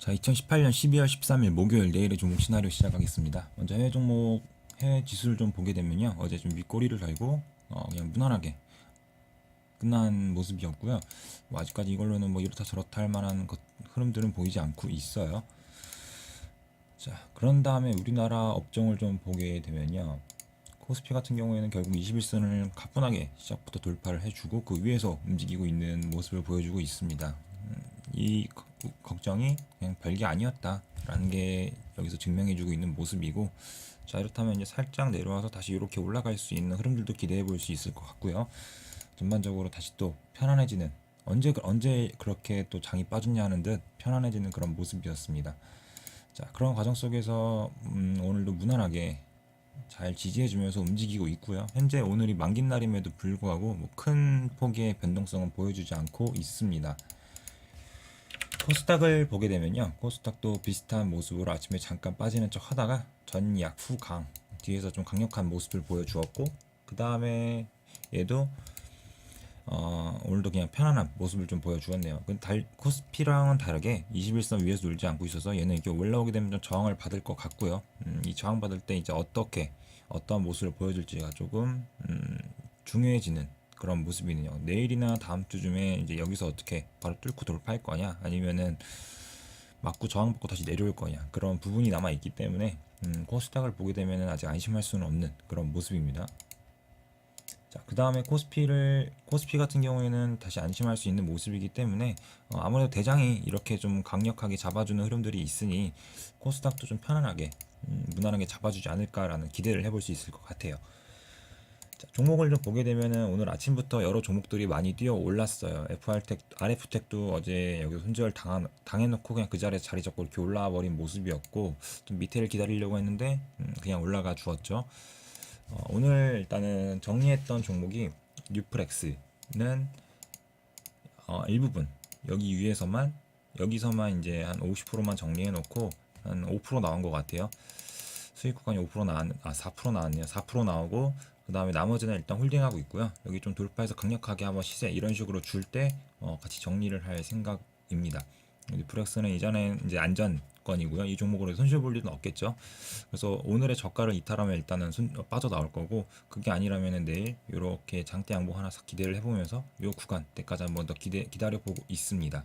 자, 2018년 12월 13일 목요일 내일의 종목 시나리오 시작하겠습니다. 먼저 해외 종목 해외 지수를 좀 보게 되면요. 어제 좀 윗꼬리를 달고 어, 그냥 무난하게 끝난 모습이었고요. 뭐 아직까지 이걸로는 뭐 이렇다 저렇다 할 만한 것, 흐름들은 보이지 않고 있어요. 자, 그런 다음에 우리나라 업종을 좀 보게 되면요. 코스피 같은 경우에는 결국 21선을 가뿐하게 시작부터 돌파를 해주고 그 위에서 움직이고 있는 모습을 보여주고 있습니다. 음, 이 거- 걱정이 그냥 별게 아니었다라는 게 여기서 증명해주고 있는 모습이고 자 이렇다면 이제 살짝 내려와서 다시 이렇게 올라갈 수 있는 흐름들도 기대해 볼 수 있을 것 같고요. 전반적으로 다시 또 편안해지는 언제 그- 언제 그렇게 또 장이 빠졌냐 하는 듯 편안해지는 그런 모습이었습니다. 자 그런 과정 속에서 음, 오늘도 무난하게 잘 지지해주면서 움직이고 있고요. 현재 오늘이 만긴 날임에도 불구하고 뭐 큰 폭의 변동성은 보여주지 않고 있습니다. 코스닥을 보게 되면요. 코스닥도 비슷한 모습으로 아침에 잠깐 빠지는 척 하다가 전약 후강 뒤에서 좀 강력한 모습을 보여주었고 그 다음에 얘도 어, 오늘도 그냥 편안한 모습을 좀 보여주었네요. 그 달, 코스피랑은 다르게 21선 위에서 놀지 않고 있어서 얘는 이렇게 올라오게 되면 좀 저항을 받을 것 같고요. 음, 이 저항 받을 때 이제 어떻게 어떠한 모습을 보여줄지가 조금 음, 중요해지는 그런 모습이네요. 내일이나 다음 주쯤에 이제 여기서 어떻게 바로 뚫고 돌파할 거냐 아니면은 맞고 저항받고 다시 내려올 거냐 그런 부분이 남아 있기 때문에 음, 코스닥을 보게 되면은 아직 안심할 수는 없는 그런 모습입니다. 자, 그 다음에 코스피를, 코스피 같은 경우에는 다시 안심할 수 있는 모습이기 때문에, 어, 아무래도 대장이 이렇게 좀 강력하게 잡아주는 흐름들이 있으니, 코스닥도 좀 편안하게, 음, 무난하게 잡아주지 않을까라는 기대를 해볼 수 있을 것 같아요. 자, 종목을 좀 보게 되면은 오늘 아침부터 여러 종목들이 많이 뛰어 올랐어요. FR텍, RF텍도 어제 여기서 손절 당한, 당해놓고 그냥 그 자리에 자리 잡고 이렇게 올라와 버린 모습이었고, 좀 밑에를 기다리려고 했는데, 음, 그냥 올라가 주었죠. 어, 오늘 일단은 정리했던 종목이 뉴프렉스는 어, 일부분 여기 위에서만 여기서만 이제 한 50%만 정리해 놓고 한 5% 나온 것 같아요. 수익 구간이 5% 나왔, 아 4% 나왔네요. 4% 나오고 그 다음에 나머지는 일단 홀딩하고 있고요. 여기 좀 돌파해서 강력하게 한번 시세 이런 식으로 줄 때 어, 같이 정리를 할 생각입니다. 뉴프렉스는 이전에 이제 안전권이고요. 이 종목으로 손실 볼 일은 없겠죠. 그래서 오늘의 저가를 이탈하면 일단은 순, 어, 빠져나올 거고 그게 아니라면은 내일 이렇게 장대 양봉 하나 싹 기대를 해보면서 요 구간 때까지 한번 더 기대 기다려 보고 있습니다.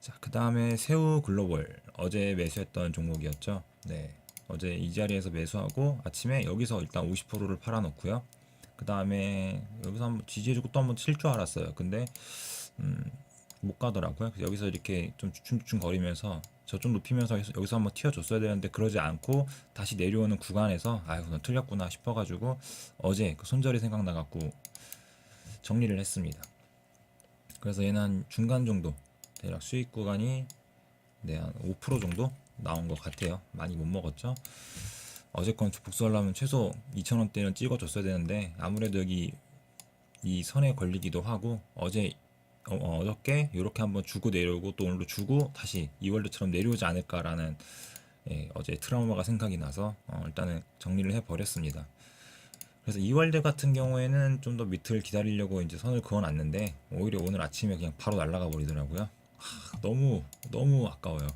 자, 그 다음에 새우 글로벌 어제 매수했던 종목이었죠. 네, 어제 이 자리에서 매수하고 아침에 여기서 일단 50%를 팔아놓고요. 그 다음에 여기서 한번 지지해주고 또 한번 칠 줄 알았어요. 근데 음, 못 가더라고요. 여기서 이렇게 좀 주춤주춤 거리면서 저좀 높이면서 여기서, 한번 튀어줬어야 되는데 그러지 않고 다시 내려오는 구간에서 아유 너 틀렸구나 싶어가지고 어제 그 손절이 생각나갖고 정리를 했습니다. 그래서 얘는 한 중간 정도 대략 수익 구간이 네, 한 5% 정도 나온 것 같아요. 많이 못 먹었죠. 어제 건 복수하려면 최소 2,000원대는 찍어줬어야 되는데 아무래도 여기 이 선에 걸리기도 하고 어제 어, 어, 저께 이렇게 한번 주고 내려오고 또 오늘도 주고 다시 이월드처럼 내려오지 않을까라는 예, 어제 트라우마가 생각이 나서 어, 일단은 정리를 해버렸습니다. 그래서 이월드 같은 경우에는 좀 더 밑을 기다리려고 이제 선을 그어놨는데 오히려 오늘 아침에 그냥 바로 날아가 버리더라고요. 하, 너무 너무 아까워요.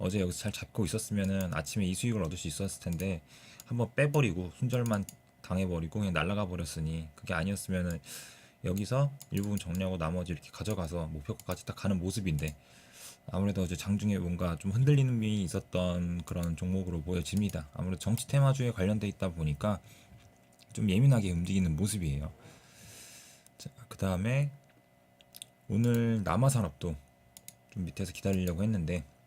어제 여기서 잘 잡고 있었으면은 아침에 이 수익을 얻을 수 있었을 텐데 한번 빼버리고 손절만 당해버리고 그냥 날아가 버렸으니 그게 아니었으면은 여기서 일부분 정리하고 나머지 이렇게 가져가서 목표가까지 딱 가는 모습인데 아무래도 이제 장중에 뭔가 좀 흔들리는 미 있었던 그런 종목으로 보여집니다. 아무래도 정치 테마주에 관련돼 있다 보니까 좀 예민하게 움직이는 모습이에요. 자, 그 다음에 오늘 남아산업도 좀 밑에서 기다리려고 했는데 아,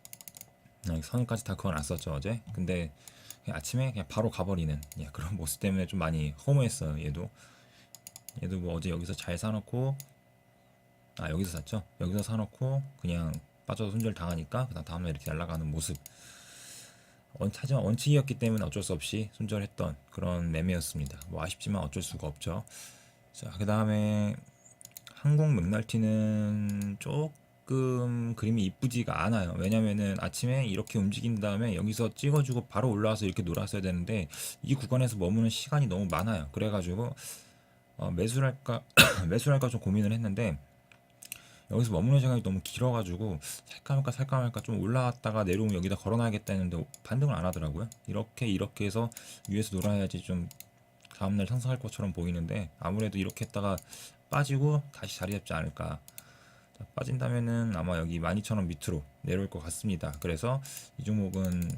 선까지 다 그어놨었죠 어제. 근데 아침에 그냥 바로 가버리는 예, 그런 모습 때문에 좀 많이 허무했어요 얘도. 얘도 뭐 어제 여기서 잘 사놓고 아 여기서 샀죠 여기서 사놓고 그냥 빠져서 손절 당하니까 그다음 다음날 이렇게 날아가는 모습 원, 하지만 원칙이었기 때문에 어쩔 수 없이 손절했던 그런 매매였습니다 뭐 아쉽지만 어쩔 수가 없죠 자 그 다음에 항공 맥날티는 조금 그림이 이쁘지가 않아요 왜냐면은 아침에 이렇게 움직인 다음에 여기서 찍어주고 바로 올라와서 이렇게 놀았어야 되는데 이 구간에서 머무는 시간이 너무 많아요 그래가지고 어, 매수를 할까 매수를 할까 좀 고민을 했는데 여기서 머무는 시간이 너무 길어가지고 살까 말까 살까 말까 좀 올라왔다가 내려오면 여기다 걸어놔야겠다 했는데 반등을 안 하더라고요. 이렇게 이렇게 해서 위에서 놀아야지 좀 다음날 상승할 것처럼 보이는데 아무래도 이렇게 했다가 빠지고 다시 자리 잡지 않을까. 자, 빠진다면은 아마 여기 12,000원 밑으로 내려올 것 같습니다. 그래서 이 종목은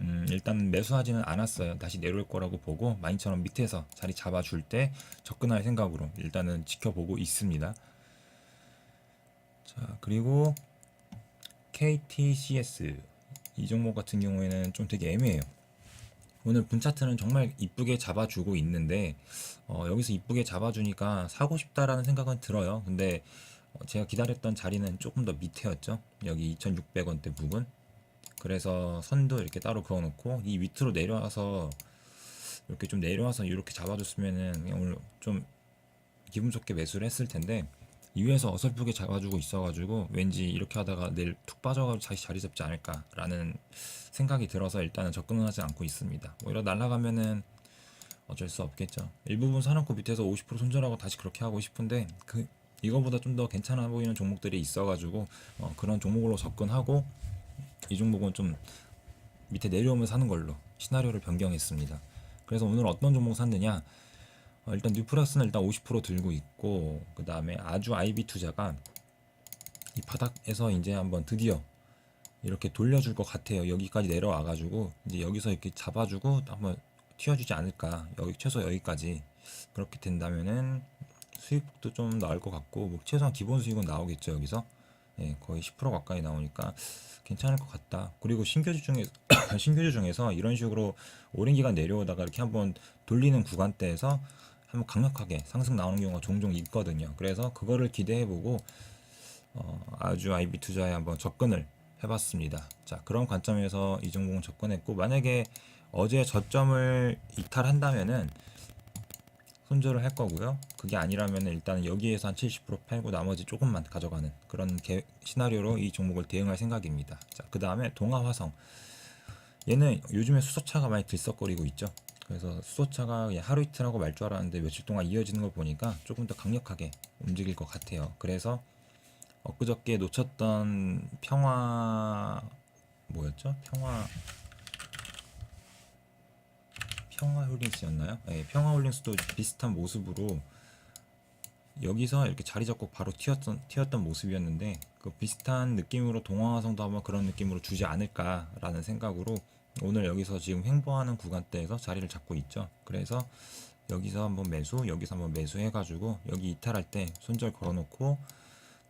음, 일단 매수하지는 않았어요. 다시 내려올 거라고 보고 12,000원 밑에서 자리 잡아줄 때 접근할 생각으로 일단은 지켜보고 있습니다. 자, 그리고 KTCS 이 종목 같은 경우에는 좀 되게 애매해요. 오늘 분 차트는 정말 이쁘게 잡아주고 있는데 어, 여기서 이쁘게 잡아주니까 사고 싶다라는 생각은 들어요. 근데 어, 제가 기다렸던 자리는 조금 더 밑에였죠. 여기 2,600원대 부분. 그래서 선도 이렇게 따로 그어놓고 이 밑으로 내려와서 이렇게 좀 내려와서 이렇게 잡아줬으면은 오늘 좀 기분 좋게 매수를 했을 텐데 이 위에서 어설프게 잡아주고 있어가지고 왠지 이렇게 하다가 내일 툭 빠져가지고 다시 자리 잡지 않을까라는 생각이 들어서 일단은 접근은 하지 않고 있습니다. 뭐 이러 날아가면은 어쩔 수 없겠죠. 일부분 사놓고 밑에서 50% 손절하고 다시 그렇게 하고 싶은데 그 이거보다 좀 더 괜찮아 보이는 종목들이 있어가지고 어, 그런 종목으로 접근하고 이 종목은 좀 밑에 내려오면 사는 걸로 시나리오를 변경했습니다. 그래서 오늘 어떤 종목 샀느냐? 어, 일단 뉴프락스는 일단 50% 들고 있고 그 다음에 아주 IB 투자가 이 바닥에서 이제 한번 드디어 이렇게 돌려줄 것 같아요. 여기까지 내려와가지고 이제 여기서 이렇게 잡아주고 한번 튀어주지 않을까. 여기 최소 여기까지 그렇게 된다면은 수익도 좀 나올 것 같고 뭐 최소한 기본 수익은 나오겠죠 여기서 예, 거의 10% 가까이 나오니까 괜찮을 것 같다. 그리고 신규주 중에 신규주 중에서 이런 식으로 오랜 기간 내려오다가 이렇게 한번 돌리는 구간대에서 한번 강력하게 상승 나오는 경우가 종종 있거든요. 그래서 그거를 기대해보고 어, 아주 IB 투자에 한번 접근을 해봤습니다. 자 그런 관점에서 이 종목은 접근했고 만약에 어제 저점을 이탈한다면은 손절을 할 거고요. 그게 아니라면 일단 여기에서 한 70% 팔고 나머지 조금만 가져가는 그런 개, 시나리오로 이 종목을 대응할 생각입니다. 자, 그 다음에 동아화성. 얘는 요즘에 수소차가 많이 들썩거리고 있죠. 그래서 수소차가 하루 이틀 하고 말 줄 알았는데 며칠 동안 이어지는 걸 보니까 조금 더 강력하게 움직일 것 같아요. 그래서 엊그저께 놓쳤던 평화 뭐였죠? 평화 평화홀딩스였나요? 네, 평화홀딩스도 비슷한 모습으로 여기서 이렇게 자리 잡고 바로 튀었던 튀었던 모습이었는데 그 비슷한 느낌으로 동화화성도 한번 그런 느낌으로 주지 않을까라는 생각으로 오늘 여기서 지금 횡보하는 구간대에서 자리를 잡고 있죠. 그래서 여기서 한번 매수, 여기서 한번 매수해가지고 여기 이탈할 때 손절 걸어놓고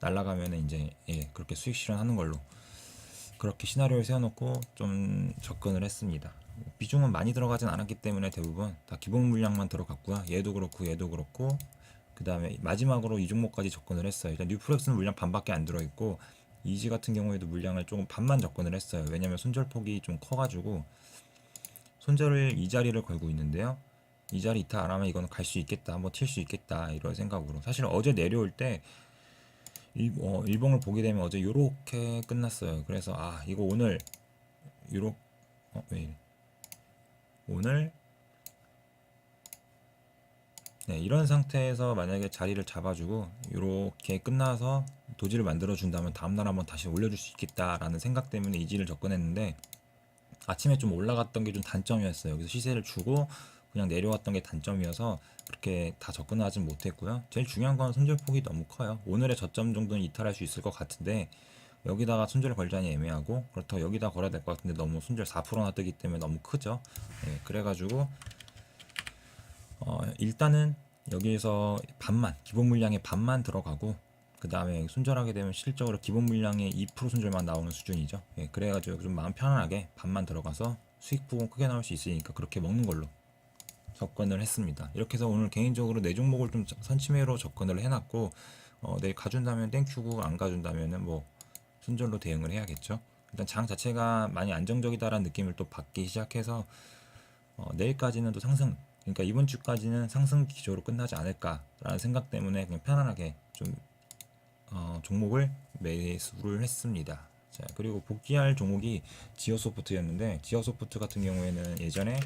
날라가면은 이제 예, 그렇게 수익 실현하는 걸로 그렇게 시나리오를 세워놓고 좀 접근을 했습니다. 비중은 많이 들어가진 않았기 때문에 대부분 다 기본 물량만 들어갔고요. 얘도 그렇고 얘도 그렇고 그 다음에 마지막으로 이 종목까지 접근을 했어요. 일단 뉴프렉스는 물량 반밖에 안 들어있고 이지 같은 경우에도 물량을 조금 반만 접근을 했어요. 왜냐면 손절폭이 좀 커가지고 손절을 이 자리를 걸고 있는데요. 이 자리 이탈 안 하면 이거는 갈 수 있겠다, 한번 튈 수 있겠다 이런 생각으로 사실 어제 내려올 때 일, 어, 일봉을 보게 되면 어제 요렇게 끝났어요. 그래서 아 이거 오늘 요렇 어, 왜 이래? 오늘 네, 이런 상태에서 만약에 자리를 잡아주고 이렇게 끝나서 도지를 만들어 준다면 다음날 한번 다시 올려줄 수 있겠다라는 생각 때문에 이지를 접근했는데 아침에 좀 올라갔던 게 좀 단점이었어요. 여기서 시세를 주고 그냥 내려왔던 게 단점이어서 그렇게 다 접근하진 못했고요. 제일 중요한 건 손절폭이 너무 커요. 오늘의 저점 정도는 이탈할 수 있을 것 같은데 여기다가 손절 걸자니 애매하고 그렇다고 여기다 걸어야 될 것 같은데 너무 손절 4%나 뜨기 때문에 너무 크죠. 네, 그래가지고 어, 일단은 여기에서 반만 기본 물량의 반만 들어가고 그 다음에 손절하게 되면 실적으로 기본 물량의 2% 손절만 나오는 수준이죠. 예, 그래가지고 좀 마음 편안하게 반만 들어가서 수익 부분 크게 나올 수 있으니까 그렇게 먹는 걸로 접근을 했습니다. 이렇게 해서 오늘 개인적으로 네 종목을 좀 선침해로 접근을 해놨고 어, 내일 가준다면 땡큐고 안 가준다면은 뭐 손절로 대응을 해야겠죠. 일단 장 자체가 많이 안정적이다라는 느낌을 또 받기 시작해서 어, 내일까지는 또 상승 그러니까 이번 주까지는 상승 기조로 끝나지 않을까라는 생각 때문에 그냥 편안하게 좀 어, 종목을 매수를 했습니다. 자 그리고 복귀할 종목이 지오소프트였는데 지오소프트 같은 경우에는 예전에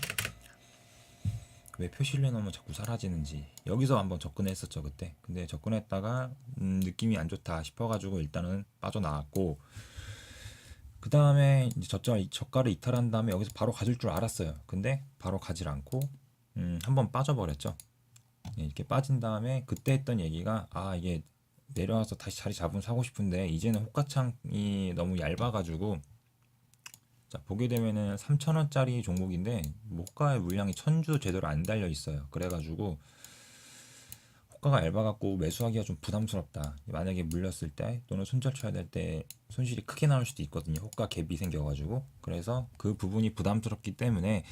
왜 표시를 해놓으면 자꾸 사라지는지. 여기서 한번 접근했었죠 그때. 근데 접근했다가 음, 느낌이 안 좋다 싶어가지고 일단은 빠져나왔고. 그 다음에 저가 저가를 이탈한 다음에 여기서 바로 가질 줄 알았어요. 근데 바로 가질 않고 음, 한번 빠져버렸죠. 예, 이렇게 빠진 다음에 그때 했던 얘기가 아 이게 내려와서 다시 자리 잡으면 사고 싶은데 이제는 호가창이 너무 얇아가지고 자 보게 되면은 3,000원짜리 종목인데 호가의 물량이 천주 제대로 안 달려 있어요. 그래가지고 호가가 얇아 갖고 매수하기가 좀 부담스럽다. 만약에 물렸을 때 또는 손절 쳐야 될 때 손실이 크게 나올 수도 있거든요. 호가 갭이 생겨가지고 그래서 그 부분이 부담스럽기 때문에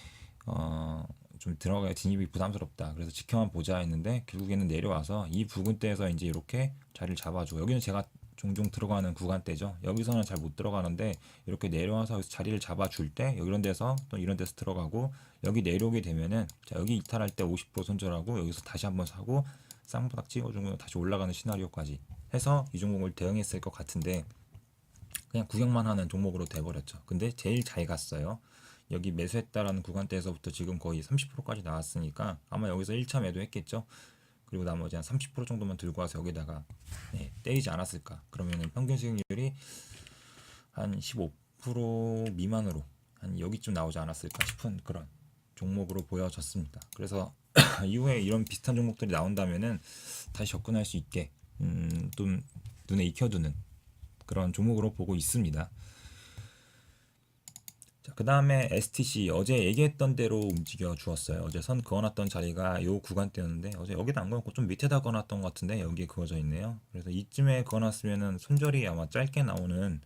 어. 좀 들어가야 진입이 부담스럽다. 그래서 지켜만 보자 했는데 결국에는 내려와서 이 부근대에서 이제 이렇게 자리를 잡아줘. 여기는 제가 종종 들어가는 구간대죠. 여기서는 잘 못 들어가는데 이렇게 내려와서 자리를 잡아줄 때 이런 데서 또 이런 데서 들어가고 여기 내려오게 되면은 자 여기 이탈할 때 50% 손절하고 여기서 다시 한번 사고 쌍바닥 찍어주고 다시 올라가는 시나리오까지 해서 이 종목을 대응했을 것 같은데 그냥 구경만 하는 종목으로 돼버렸죠. 근데 제일 잘 갔어요. 여기 매수했다라는 구간대에서부터 지금 거의 30%까지 나왔으니까 아마 여기서 1차 매도했겠죠. 그리고 나머지 한 30% 정도만 들고 와서 여기다가 네, 때리지 않았을까. 그러면은 평균 수익률이 한 15% 미만으로 한 여기쯤 나오지 않았을까 싶은 그런 종목으로 보여졌습니다. 그래서 이후에 이런 비슷한 종목들이 나온다면은 다시 접근할 수 있게 음, 좀 눈에 익혀두는 그런 종목으로 보고 있습니다. 자, 그 다음에 STC 어제 얘기했던 대로 움직여 주었어요. 어제 선 그어놨던 자리가 요 구간대였는데 어제 여기다 안 그어놓고 좀 밑에다 그어놨던 것 같은데 여기에 그어져 있네요. 그래서 이쯤에 그어놨으면은 손절이 아마 짧게 나오는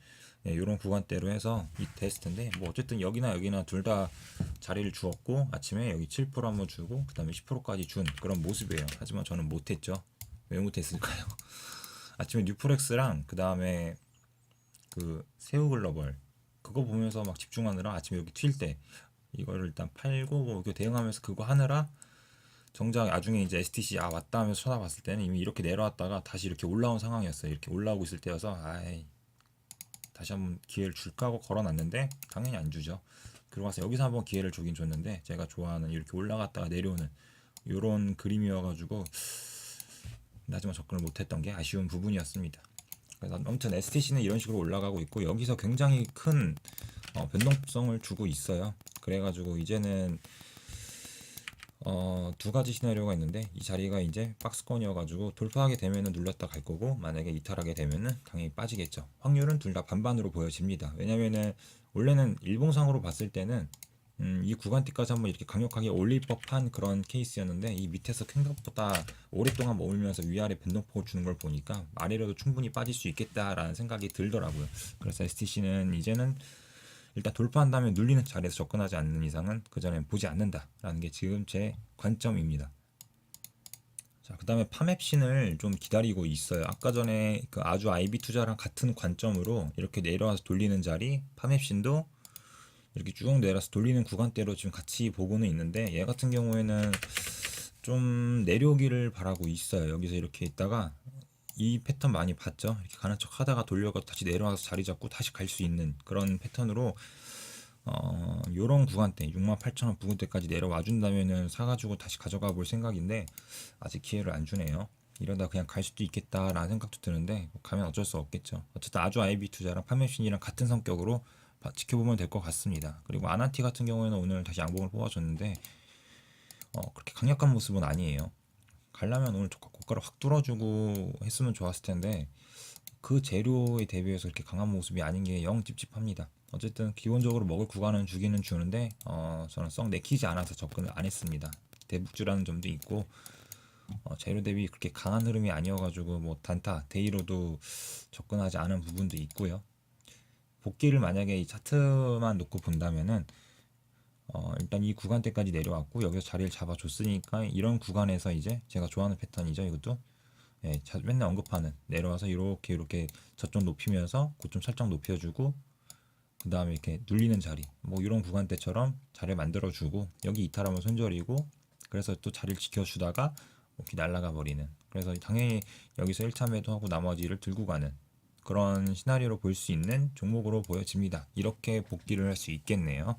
예, 이런 구간대로 해서 이 테스트인데 뭐 어쨌든 여기나 여기나 둘 다 자리를 주었고 아침에 여기 7% 한번 주고 그 다음에 10%까지 준 그런 모습이에요. 하지만 저는 못했죠. 왜 못했을까요? 아침에 뉴프렉스랑 그 다음에 그 새우 글로벌 그거 보면서 막 집중하느라 아침에 여기 튈 때 이거를 일단 팔고 뭐 이렇게 대응하면서 그거 하느라 정작 나중에 이제 STC 아 왔다 하면서 쳐다봤을 때는 이미 이렇게 내려왔다가 다시 이렇게 올라온 상황이었어요. 이렇게 올라오고 있을 때여서 아이 다시 한번 기회를 줄까 하고 걸어놨는데 당연히 안 주죠. 그러고 와서 여기서 한번 기회를 주긴 줬는데 제가 좋아하는 이렇게 올라갔다가 내려오는 이런 그림이어가지고 하지만 접근을 못했던 게 아쉬운 부분이었습니다. 아무튼 STC는 이런 식으로 올라가고 있고 여기서 굉장히 큰 어, 변동성을 주고 있어요. 그래가지고 이제는 어, 두 가지 시나리오가 있는데 이 자리가 이제 박스권이어가지고 돌파하게 되면은 눌렀다 갈 거고 만약에 이탈하게 되면은 당연히 빠지겠죠. 확률은 둘 다 반반으로 보여집니다. 왜냐면은 원래는 일봉상으로 봤을 때는 음, 이 구간대까지 한번 이렇게 강력하게 올릴 법한 그런 케이스였는데 이 밑에서 생각보다 오랫동안 머물면서 위아래 변동폭을 주는 걸 보니까 아래로도 충분히 빠질 수 있겠다라는 생각이 들더라고요. 그래서 STC는 이제는 일단 돌파한 다음에 눌리는 자리에서 접근하지 않는 이상은 그 전엔 보지 않는다라는 게 지금 제 관점입니다. 자, 그 다음에 파맵신을 좀 기다리고 있어요. 아까 전에 그 아주 IB 투자랑 같은 관점으로 이렇게 내려와서 돌리는 자리, 파맵신도 이렇게 쭉 내려서 돌리는 구간대로 지금 같이 보고는 있는데 얘 같은 경우에는 좀 내려오기를 바라고 있어요. 여기서 이렇게 있다가 이 패턴 많이 봤죠. 이렇게 가는 척 하다가 돌려가 다시 내려와서 자리 잡고 다시 갈 수 있는 그런 패턴으로 어, 요런 구간대 68,000원 부근대까지 내려와 준다면은 사가지고 다시 가져가 볼 생각인데 아직 기회를 안 주네요. 이러다 그냥 갈 수도 있겠다라는 생각도 드는데 가면 어쩔 수 없겠죠. 어쨌든 아주 IB 투자랑 파메신이랑 같은 성격으로 봐- 지켜보면 될 것 같습니다. 그리고 아나티 같은 경우에는 오늘 다시 양봉을 뽑아줬는데 어, 그렇게 강력한 모습은 아니에요. 가려면 오늘 고가를 확 뚫어주고 했으면 좋았을 텐데 그 재료에 대비해서 이렇게 강한 모습이 아닌 게 영 찝찝합니다. 어쨌든 기본적으로 먹을 구간은 주기는 주는데 어, 저는 썩 내키지 않아서 접근을 안 했습니다. 대북주라는 점도 있고 어, 재료 대비 그렇게 강한 흐름이 아니어가지고 뭐 단타 데이로도 접근하지 않은 부분도 있고요. 복귀를 만약에 이 차트만 놓고 본다면은 어, 일단 이 구간대까지 내려왔고 여기서 자리를 잡아줬으니까 이런 구간에서 이제 제가 좋아하는 패턴이죠 이것도? 예, 자- 맨날 언급하는 내려와서 이렇게 이렇게 저점 높이면서 고점 살짝 높여주고 그 다음에 이렇게 눌리는 자리 뭐 이런 구간대처럼 자리를 만들어주고 여기 이탈하면 손절이고 그래서 또 자리를 지켜주다가 이렇게 날아가 버리는. 그래서 당연히 여기서 1차 매도하고 나머지를 들고 가는 그런 시나리오로 볼 수 있는 종목으로 보여집니다 이렇게 복귀를 할 수 있겠네요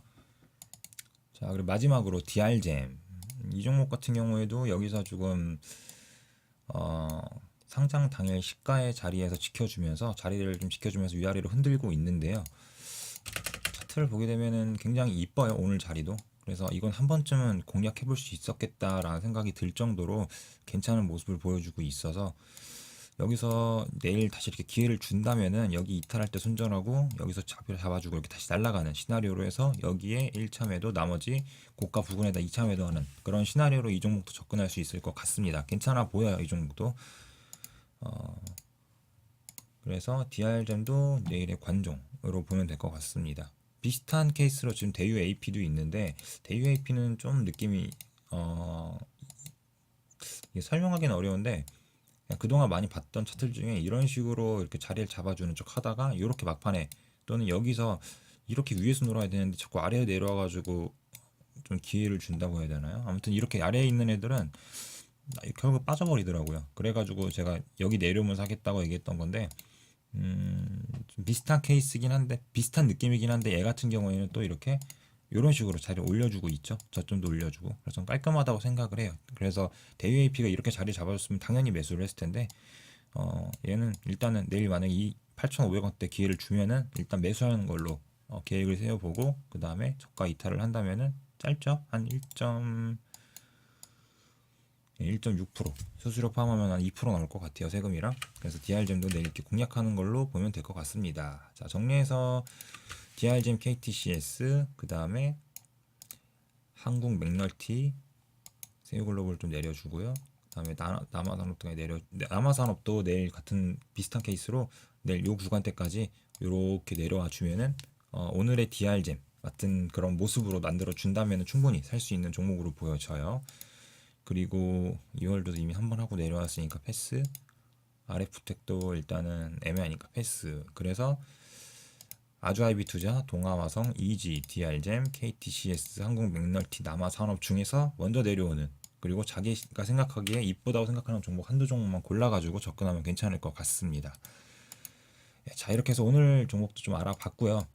자 그리고 마지막으로 DR잼 이 종목 같은 경우에도 여기서 조금 어, 상장 당일 시가의 자리에서 지켜주면서 자리를 좀 지켜주면서 위아래로 흔들고 있는데요. 차트를 보게 되면은 굉장히 이뻐요 오늘 자리도. 그래서 이건 한 번쯤은 공략해 볼 수 있었겠다라는 생각이 들 정도로 괜찮은 모습을 보여주고 있어서 여기서 내일 다시 이렇게 기회를 준다면은 여기 이탈할 때 손절하고 여기서 잡히를 잡아주고 이렇게 다시 날아가는 시나리오로 해서 여기에 1차 매도 나머지 고가 부근에다 2차 매도하는 그런 시나리오로 이 종목도 접근할 수 있을 것 같습니다. 괜찮아 보여요 이 종목도. 어, 그래서 DR점도 내일의 관종으로 보면 될 것 같습니다. 비슷한 케이스로 지금 대유 AP도 있는데 대유 AP는 좀 느낌이 어, 설명하기는 어려운데 그동안 많이 봤던 차트 중에 이런 식으로 이렇게 자리를 잡아주는 쪽 하다가 이렇게 막판에 또는 여기서 이렇게 위에서 놀아야 되는데 자꾸 아래에 내려와가지고 좀 기회를 준다고 해야 되나요? 아무튼 이렇게 아래에 있는 애들은 결국 빠져버리더라고요. 그래가지고 제가 여기 내려오면서 하겠다고 얘기했던 건데 음, 좀 비슷한 케이스긴 한데 비슷한 느낌이긴 한데 얘 같은 경우에는 또 이렇게 이런 식으로 자리 올려주고 있죠. 저점도 올려주고 그래서 좀 깔끔하다고 생각을 해요. 그래서 대유 AP가 이렇게 자리 잡아줬으면 당연히 매수를 했을 텐데 어, 얘는 일단은 내일 만약 이 8,500원대 기회를 주면은 일단 매수하는 걸로 어, 계획을 세워보고 그 다음에 저가 이탈을 한다면은 짧죠 한 1. 1.6% 수수료 포함하면 한 2% 나올 것 같아요 세금이랑 그래서 DR잼도 내일 이렇게 공략하는 걸로 보면 될 것 같습니다 자 정리해서 DR잼 KTCS 그 다음에 한국 맥널티 세우글로벌 좀 내려주고요 그 다음에 남아산업도 내려 남아산업도 내일 같은 비슷한 케이스로 내일 요 구간대까지 이렇게 내려와 주면은 어, 오늘의 DR잼 같은 그런 모습으로 만들어 준다면 충분히 살 수 있는 종목으로 보여져요. 그리고 2월도 이미 한 번 하고 내려왔으니까 패스. RF텍도 일단은 애매하니까 패스. 그래서 아주아이비 투자, 동아화성, EG, DR잼, KTCS, 한국 맥널티, 남아산업 중에서 먼저 내려오는 그리고 자기가 생각하기에 이쁘다고 생각하는 종목 한두 종목만 골라가지고 접근하면 괜찮을 것 같습니다. 예, 자 이렇게 해서 오늘 종목도 좀 알아봤고요.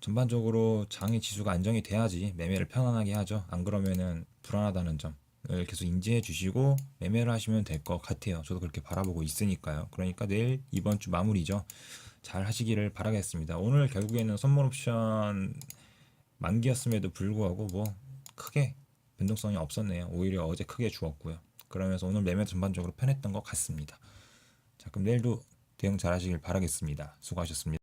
전반적으로 장의 지수가 안정이 돼야지 매매를 편안하게 하죠. 안 그러면은 불안하다는 점을 계속 인지해 주시고 매매를 하시면 될 것 같아요. 저도 그렇게 바라보고 있으니까요. 그러니까 내일 이번 주 마무리죠. 잘 하시기를 바라겠습니다. 오늘 결국에는 선물 옵션 만기였음에도 불구하고 뭐 크게 변동성이 없었네요. 오히려 어제 크게 주었고요. 그러면서 오늘 매매 전반적으로 편했던 것 같습니다. 자, 그럼 내일도 대응 잘 하시길 바라겠습니다. 수고하셨습니다.